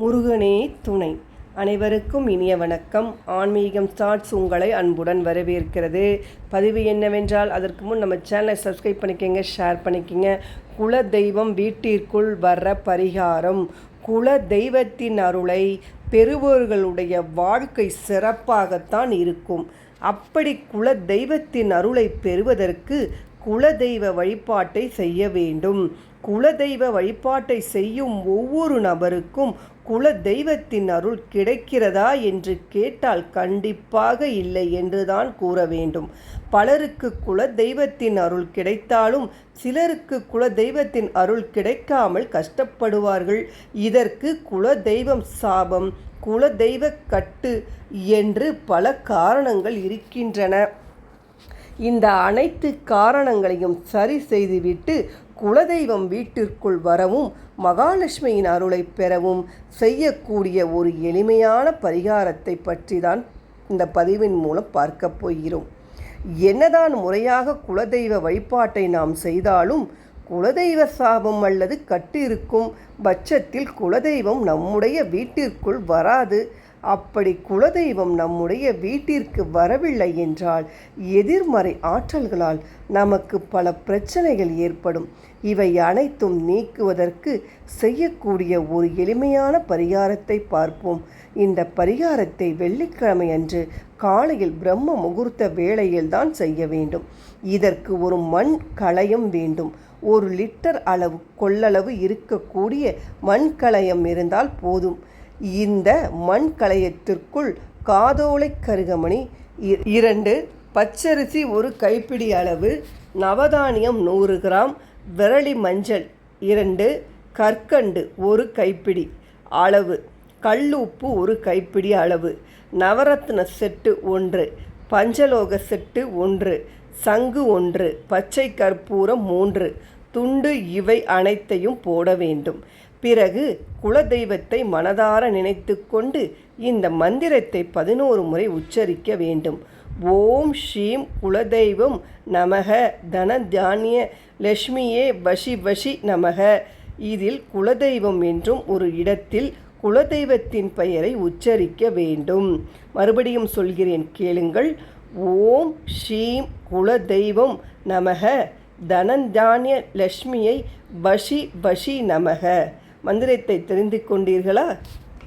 முருகனே துணை. அனைவருக்கும் இனிய வணக்கம். ஆன்மீகம் ஸ்டார்ட்ஸ் உங்களை அன்புடன் வரவேற்கிறது. பதிவு என்னவென்றால் அதற்கு முன் நம்ம சேனலை சப்ஸ்கிரைப் பண்ணிக்கோங்க ஷேர் பண்ணிக்கோங்க. குல தெய்வம் வீட்டிற்குள் வர்ற பரிகாரம். குல தெய்வத்தின் அருளை பெறுபவர்களுடைய வாழ்க்கை சிறப்பாகத்தான் இருக்கும். அப்படி குல தெய்வத்தின் அருளை பெறுவதற்கு குலதெய்வ வழிபாட்டை செய்ய வேண்டும். குலதெய்வ வழிபாட்டை செய்யும் ஒவ்வொரு நபருக்கும் குல தெய்வத்தின் அருள் கிடைக்கிறதா என்று கேட்டால் கண்டிப்பாக இல்லை என்றுதான் கூற வேண்டும். பலருக்கு குல தெய்வத்தின் அருள் கிடைத்தாலும் சிலருக்கு குல தெய்வத்தின் அருள் கிடைக்காமல் கஷ்டப்படுவார்கள். இதற்கு குல தெய்வம் சாபம் குல தெய்வ கட்டு என்று பல காரணங்கள் இருக்கின்றன. இந்த அனைத்து காரணங்களையும் சரி செய்துவிட்டு குலதெய்வம் வீட்டிற்குள் வரவும் மகாலட்சுமியின் அருளை பெறவும் செய்யக்கூடிய ஒரு எளிமையான பரிகாரத்தை பற்றி தான் இந்த பதிவின் மூலம் பார்க்க போகிறோம். என்னதான் முறையாக குலதெய்வ வழிபாட்டை நாம் செய்தாலும் குலதெய்வ சாபம் அல்லது கட்டு இருக்கும் பட்சத்தில் குலதெய்வம் நம்முடைய வீட்டிற்குள் வராது. அப்படி குலதெய்வம் நம்முடைய வீட்டிற்கு வரவில்லை என்றால் எதிர்மறை ஆற்றல்களால் நமக்கு பல பிரச்சனைகள் ஏற்படும். இவை அனைத்தும் நீக்குவதற்கு செய்யக்கூடிய ஒரு எளிமையான பரிகாரத்தை பார்ப்போம். இந்த பரிகாரத்தை வெள்ளிக்கிழமை அன்று காலையில் பிரம்ம முகூர்த்த வேளையில் தான் செய்ய வேண்டும். இதற்கு ஒரு மண் களையம் வேண்டும். ஒரு லிட்டர் அளவு கொள்ளளவு இருக்கக்கூடிய மண் களையம் இருந்தால் போதும். இந்த மண் கலையத்திற்குள் காதோலை கருகமணி இரண்டு பச்சரிசி ஒரு கைப்பிடி அளவு நவதானியம் நூறு கிராம் விரலி மஞ்சள் இரண்டு கற்கண்டு ஒரு கைப்பிடி அளவு கல்லுப்பு ஒரு கைப்பிடி அளவு நவரத்ன செட்டு ஒன்று பஞ்சலோக செட்டு ஒன்று சங்கு ஒன்று பச்சை கற்பூரம் மூன்று துண்டு இவை அனைத்தையும் போட வேண்டும். பிறகு குலதெய்வத்தை மனதார நினைத்து கொண்டு இந்த மந்திரத்தை பதினோரு முறை உச்சரிக்க வேண்டும். ஓம் ஸ்ரீம் குலதெய்வம் நமக. தன தானிய லக்ஷ்மியே வஷி வஷி நமக. இதில் குலதெய்வம் என்றும் ஒரு இடத்தில் குலதெய்வத்தின் பெயரை உச்சரிக்க வேண்டும். மறுபடியும் சொல்கிறேன் கேளுங்கள். ஓம் ஸ்ரீம் குலதெய்வம் நமக. தனந்தானிய லக்ஷ்மியை பஷி பஷி நமக. மந்திரத்தை தெரிந்து கொண்டீர்களா?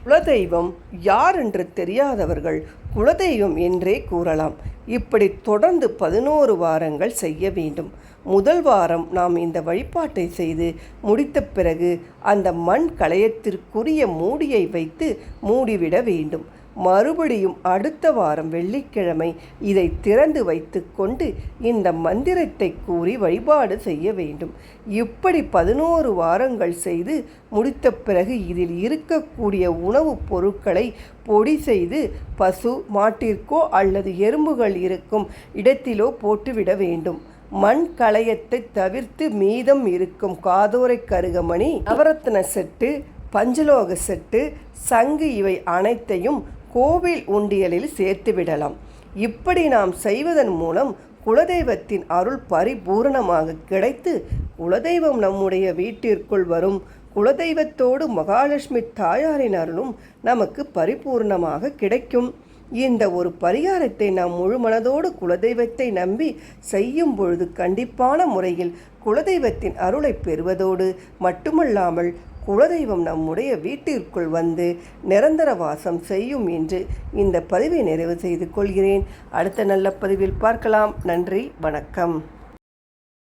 குலதெய்வம் யார் என்று தெரியாதவர்கள் குலதெய்வம் என்றே கூறலாம். இப்படி தொடர்ந்து பதினோரு வாரங்கள் செய்ய வேண்டும். முதல் வாரம் நாம் இந்த வழிபாட்டை செய்து முடித்த பிறகு அந்த மண் களையத்திற்குரிய மூடியை வைத்து மூடிவிட வேண்டும். மறுபடியும் அடுத்த வாரம் வெள்ளிக்கிழமை இதை திறந்து வைத்துக்கொண்டு இந்த மந்திரத்தை கூறி வழிபாடு செய்ய வேண்டும். இப்படி பதினோரு வாரங்கள் செய்து முடித்த பிறகு இதில் இருக்கக்கூடிய உணவுப் பொருட்களை பொடி செய்து பசு மாட்டிற்கோ அல்லது எறும்புகள் இருக்கும் இடத்திலோ போட்டுவிட வேண்டும். மண் களையத்தை தவிர்த்து மீதம் இருக்கும் காதோரை கருகமணி நவரத்ன செட்டு பஞ்சலோக செட்டு சங்கு இவை அனைத்தையும் கோவில் உண்டியலில் சேர்த்து விடலாம். இப்படி நாம் செய்வதன் மூலம் குலதெய்வத்தின் அருள் பரிபூரணமாக கிடைத்து குலதெய்வம் நம்முடைய வீட்டிற்குள் வரும். குலதெய்வத்தோடு மகாலட்சுமி தாயாரின் அருளும் நமக்கு பரிபூர்ணமாக கிடைக்கும். இந்த ஒரு பரிகாரத்தை நாம் முழு மனதோடு குலதெய்வத்தை நம்பி செய்யும் பொழுது கண்டிப்பான முறையில் குலதெய்வத்தின் அருளை பெறுவதோடு மட்டுமல்லாமல் குலதெய்வம் நம்முடைய வீட்டிற்குள் வந்து நிரந்தர வாசம் செய்யும் என்று இந்த பதிவை நிறைவு செய்து கொள்கிறேன். அடுத்த நல்ல பதிவில் பார்க்கலாம். நன்றி வணக்கம்.